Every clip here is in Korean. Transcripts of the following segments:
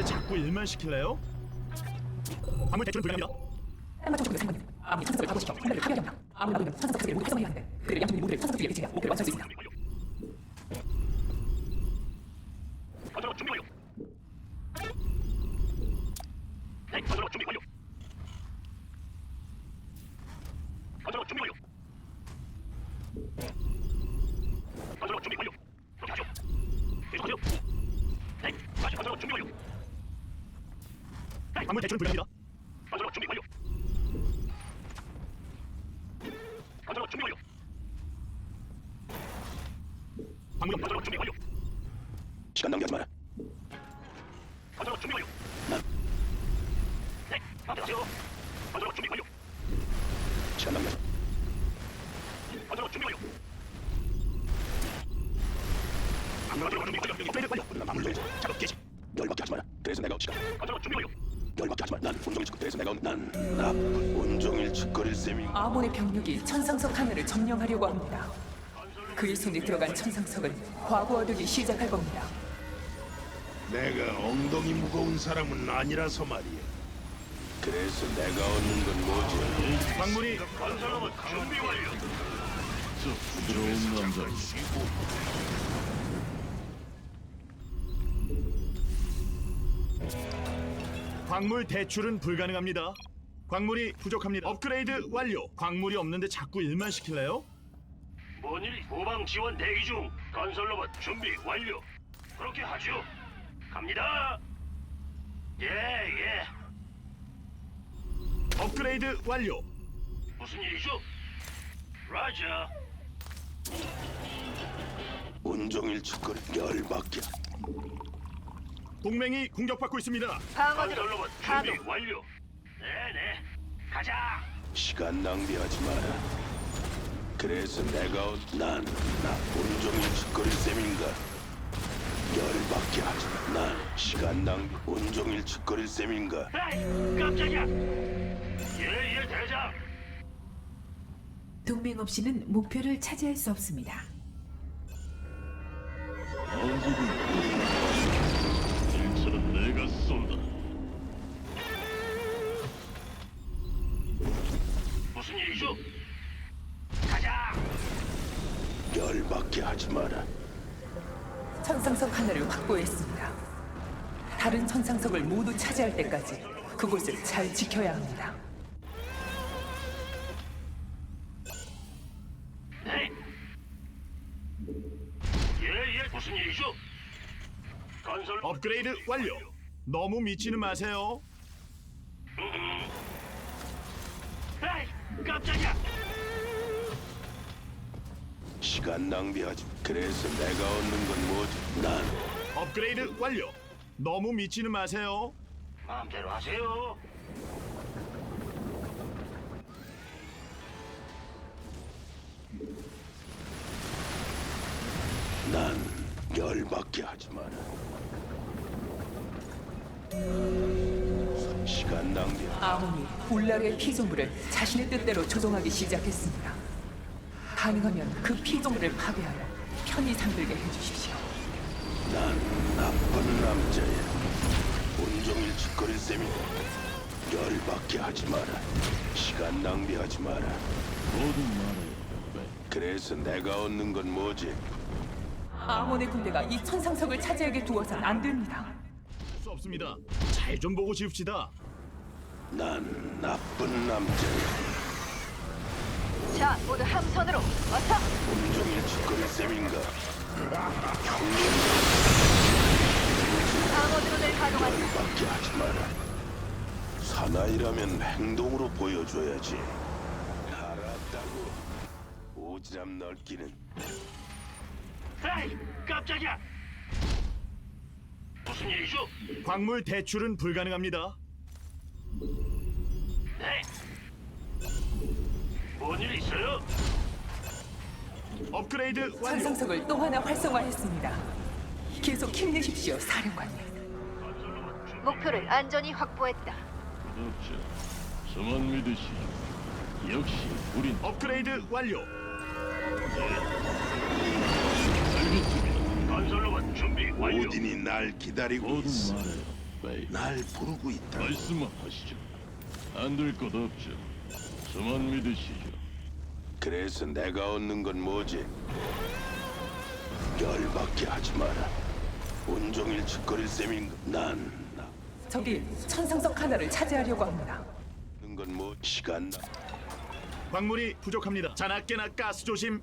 없는데 자꾸 일만 시킬래요? 광물 대출은 불가합니다. 한마 정도 생각은 아무리 천사를 가고시켜 혼란을 파괴하려 합니다. 아무리 나오면 천사 특수를 모두 활성화해야 하는데 그들을 양쪽의 모두를 천사 특수에 배치해야 목표를 완수할 수 있습니다. 건설로 준비 완료. 네, 건설로 준비 완료. 건설로 준비 완료. 광물 대출은 불가합니다. 건설로 준비 완료. 건설로 준비 완료. 광물 건설로 준비 완료. 시간 낭비하지 마라. 건설로 준비 완료. 네, 맡겨주세요. 건설로 준비 완료. 시간 낭비하지 건설로 준비 완료. 건설로 준비 완료. 완료. 마라. 마음을 돌리자. 작업 개시. 열받게 하지 마라. 그래서 내가 시간 건설로 준비 완료. 열받게 하지 마라. 난 온종일 그래서 내가 난 나쁜 온종일 짓거릴 셈이. 아몬의 병력이 천상석 하나를 점령하려고 합니다. 그의 손에 들어간 천상석은 과부하되기 시작할 겁니다. 내가 엉덩이 무거운 사람은 아니라서 말이야. 그래서 내가 얻는 건 뭐지? 광물이 건설로만 준비 완료. 부드러운 남자. 광물 대출은 불가능합니다. 광물이 부족합니다. 업그레이드 완료. 광물이 없는데 자꾸 일만 시킬래요? 뭔일 후방 지원 대기 중 건설 로봇 준비 완료 그렇게 하죠 갑니다 예 예 업그레이드 완료. 무슨 일이죠 라자 온종일 짓거릴 열받게. 동맹이 공격받고 있습니다. 건설 로봇 준비 완료 네네 가자 시간 낭비하지 마라. 그래서 내가 얻- 난, 나 온종일 짓거릴 셈인가? 열받게 하지 마. 난 시간 낭비 온종일 짓거릴 셈인가? 에이 깜짝이야 예예 대장 동맹 없이는 목표를 차지할 수 없습니다. 일처는 일이죠 가자 열받게 하지 마라. 천상석 하나를 확보했습니다. 다른 천상석을 모두 차지할 때까지 그곳을 잘 지켜야 합니다. 네 예 예 무슨 일이죠 건설 업그레이드 완료. 너무 미치는 마세요. 에이 깜짝이야 시간 낭비하지. 그래서 내가 얻는 건 뭐지? 난 업그레이드 완료. 너무 미치는 마세요. 마음대로 하세요 난 열받게 하지 마라. 시간 낭비. 아몬이 울라르의 피조물을 자신의 뜻대로 조종하기 시작했습니다. 가능하면 그 피조물을 파괴하여 편히 잠들게 해주십시오. 난 나쁜 남자야. 온종일 짓거릴 셈이다. 열받게 하지 마라. 시간 낭비하지 마라. 모든 말해. 그래서 내가 얻는 건 뭐지? 아몬의 군대가 이 천상석을 차지하게 두어선 안 됩니다. 할수 없습니다. 잘 좀 보고 지읍시다. 난 나쁜 남자야. 자, 모두 함선으로 어서. 온종일 짓거릴 셈인가? 방어드론을 가동하자. 열받게 하지 마라. 사나이라면 행동으로 보여줘야지. 알았다고. 오지랖 넓기는 에이 깜짝이야 무슨 일이죠 광물 대출은 불가능합니다. 뭔일 있어요? 업그레이드 완료. 천상석을 또 하나 활성화했습니다. 계속 힘내십시오, 사령관님. 목표를 안전히 확보했다. 구독자, 저만 믿으시오. 역시 우린 업그레이드 완료. 알겠습니다. 건설 로봇 준비 완료 모든 말해. 베이. 날 부르고 있다. 말씀하시죠. 안 될 것 없죠. 저만 믿으시죠. 그래서 내가 얻는 건 뭐지? 열받게 하지 마라. 온종일 짓거릴 셈인가? 난 적이 천상석 하나를 차지하려고 합니다. 얻는 건 뭐? 시간 나. 광물이 부족합니다. 자나깨나 가스 조심.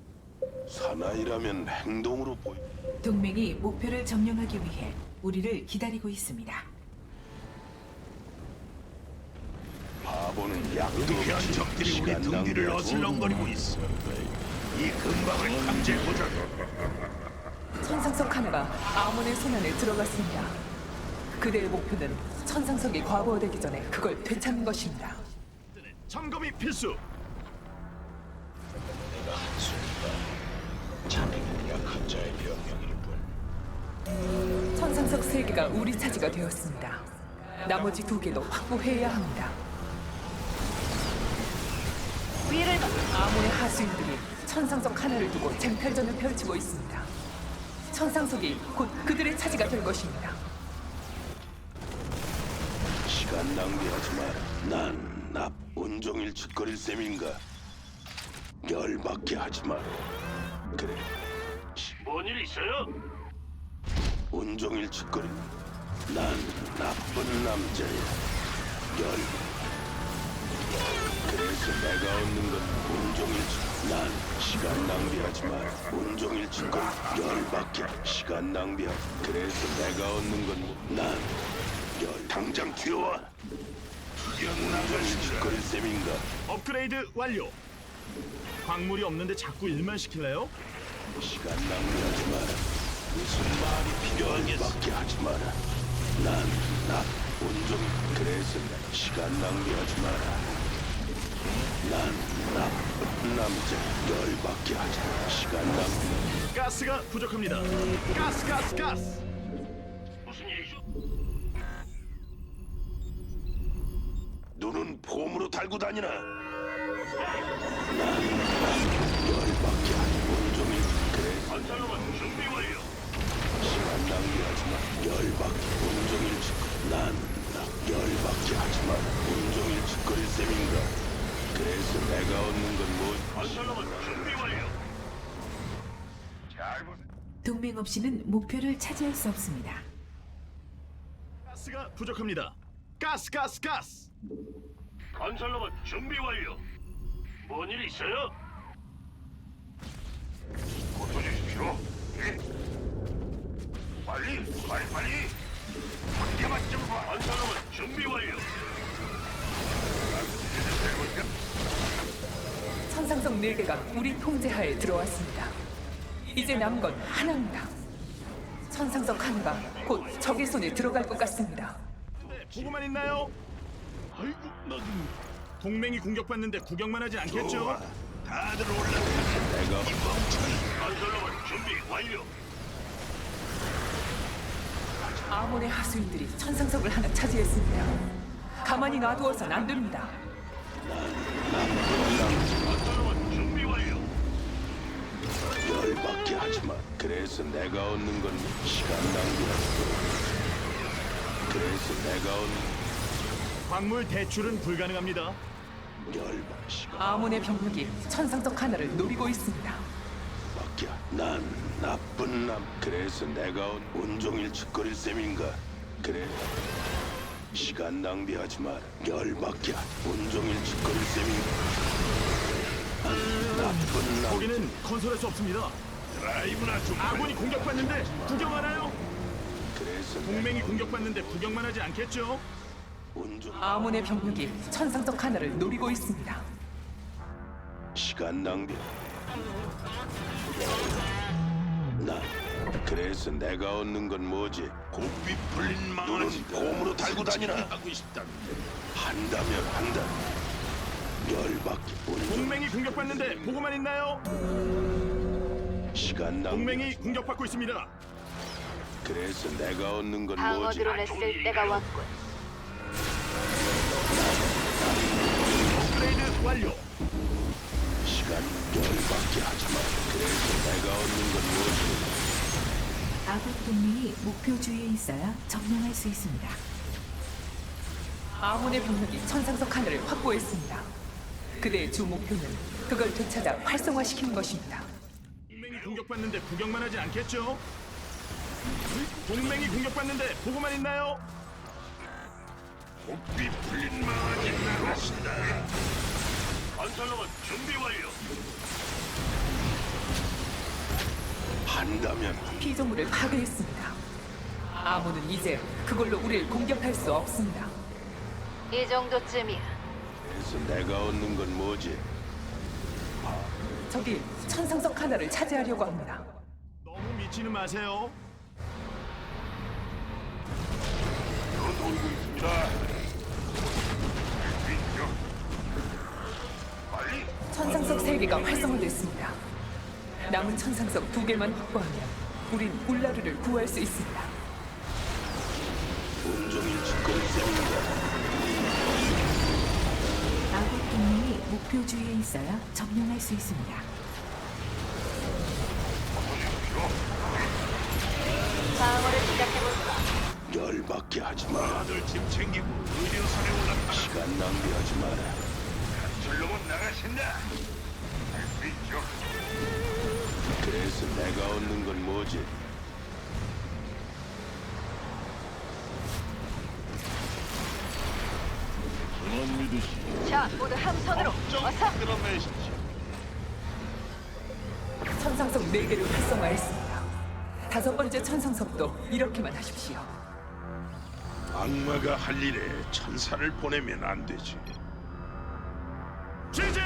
사나이라면 행동으로 보이. 동맹이 목표를 점령하기 위해 우리를 기다리고 있습니다. 바보는 약도 없이 적들이 우리 등뒤를 어슬렁거리고 있어. 이 근방을 감지해보자. 천상석 하나가 아몬의 손 안에 들어갔습니다. 그대의 목표는 천상석이 과부하되기 전에 그걸 되찾는 것입니다. 점검이 필수. 자네는 약한 자의 병명일 뿐. 천상석 세 개가 우리 차지가 되었습니다. 나머지 두 개도 확보해야 합니다. 위를 봐. 아몬의 하수인들이 천상석 하나를 두고 쟁탈전을 펼치고 있습니다. 천상석이 곧 그들의 차지가 될 것입니다. 시간 낭비하지 마라. 난나 온종일 짓거릴 셈인가? 열받게 하지 마라. 그래, 뭔 일 있어요? 온종일 짓거릴. 난 나쁜 남자야. 열. 그래서 내가 얻는 건 온종일 짓. 난 시간 낭비하지 마라. 온종일 짓거릴. 열받게 시간 낭비하. 그래서 내가 얻는 건난 열. 당장 튀어와. 온종일 짓거릴 셈인가? 업그레이드 완료. 광물이 없는데 자꾸 일만 시킬래요? 시간 낭비하지 마라. 무슨 말이 필요하겠어? 밖에 하지 마라. 난, 나, 온종일 그래서 나 시간 낭비하지 마라. 난, 나쁜 남자. 열받게 하지. 시간 낭비. 가스가 부족합니다. 가스 가스 가스. 무슨 일이죠? 눈은 폼으로 달고 다니나? 난, 난, 열받게 하지. 온종일 그래. 건설로만 준비 완료. 시간 낭비하지 마. 열받게 온종일 짓거. 난, 나 열받게 하지 마. 온종일 짓거릴 셈인가? 그래서 내가 얻는 건 뭐? 건설로만 준비 완료. 동맹 없이는 목표를 차지할 수 없습니다. 가스가 부족합니다. 가스 가스 가스. 건설로만 준비 완료. 뭔 일 있어요? 고쳐주십시오. 예. 빨리, 빨리, 빨리. 한 개만 좀 봐. 건설로만 준비 완료. 천상석 네 개가 우리 통제하에 들어왔습니다. 이제 남은 건 하나입니다. 천상석 하나가 곧 적의 손에 들어갈 것 같습니다. 네, 보고만 있나요? 아이고, 나도 동맹이 공격받는데 구경만 하지 않겠죠? 다들 올라가. 내가 건설로만 준비 완료. 아몬의 하수인들이 천상석을 하나 차지했습니다. 가만히 놔두어선 안 됩니다. 건설로만 준비 완료. 열받게 하지 마. 그래서 내가 얻는 건 시간 낭비하지 그래서 내가 얻는 광물 대출은 불가능합니다. 열받 시간 아몬의 병력이 천상석 하나를 노리고 있습니다. 밖에 난 나쁜 남. 그래서 내가 온- 온종일 짓거릴 셈인가? 그래. 시간 낭비하지 마라. 열받게 하- 온종일 짓거릴 셈인가? 난 나쁜 남. 거기는 건설할 수 없습니다. 드라이브나 좀. 아군이 공격받는데 구경하나요? 그래서 동맹이 공격받는데 구경만 하지 않겠죠? 아몬의 병력이 천상석 하나를 노리고 있습니다. 시간 낭비. 나 그래서 내가 얻는 건 뭐지? 고삐 풀린 망아지 폼으로 달고 다니나? 하고 싶다. 한다면 한다. 열받게 온종 동맹이 공격받는데 보고만 있나요? 시간 낭비. 동맹이 공격받고 있습니다. 그래서 내가 얻는 건 방어 뭐지? 드론을 쓸 때가 왔군. 업그레이드 완료. 시간 열받게 하지 마. 그래서 내가 얻는 건 뭐지? 아군 동맹이 목표 주위에 있어야 점령할 수 있습니다. 아몬의 병력이 천상석 하나를 확보했습니다. 그대의 주 목표는 그걸 되찾아 활성화시키는 것입니다. 공격받는데 구경만 하지 않겠죠? 동맹이 공격받는데 보고만 있나요? 고삐 풀린 망아지 나가신다. 건설로만 준비 완료. 한다면 피조물을 파괴했습니다. 아몬은 이제 그걸로 우리를 공격할 수 없습니다. 이 정도쯤이야. 그래서 내가 얻는 건 뭐지? 적이 천상석 하나를 차지하려고 합니다. 너무 미치는 마세요. 들어오고 있습니다. 빨리. 천상석 세 개가 활성화됐습니다. 남은 천상석 두 개만 확보하면 우린 울라르를 구할 수 있습니다. 온종일 셈인가? 아군 동맹이 목표 주위에 있어야 점령할 수 있습니다. 방어를 시작해볼까? 열받게 하지 마. 다들 짐 챙기고 의료선에 올랐다. 시간 낭비하지 마라. 건설로만 나가신다. 할 수 있죠. 그래서 내가 얻는 건 뭐지? 자, 모두 함선으로. 어서. 끌어내십시오. 천상석 네개를 활성화했습니다. 다섯 번째 천상석도 이렇게만 하십시오. 악마가 할 일에 천사를 보내면 안 되지. 제재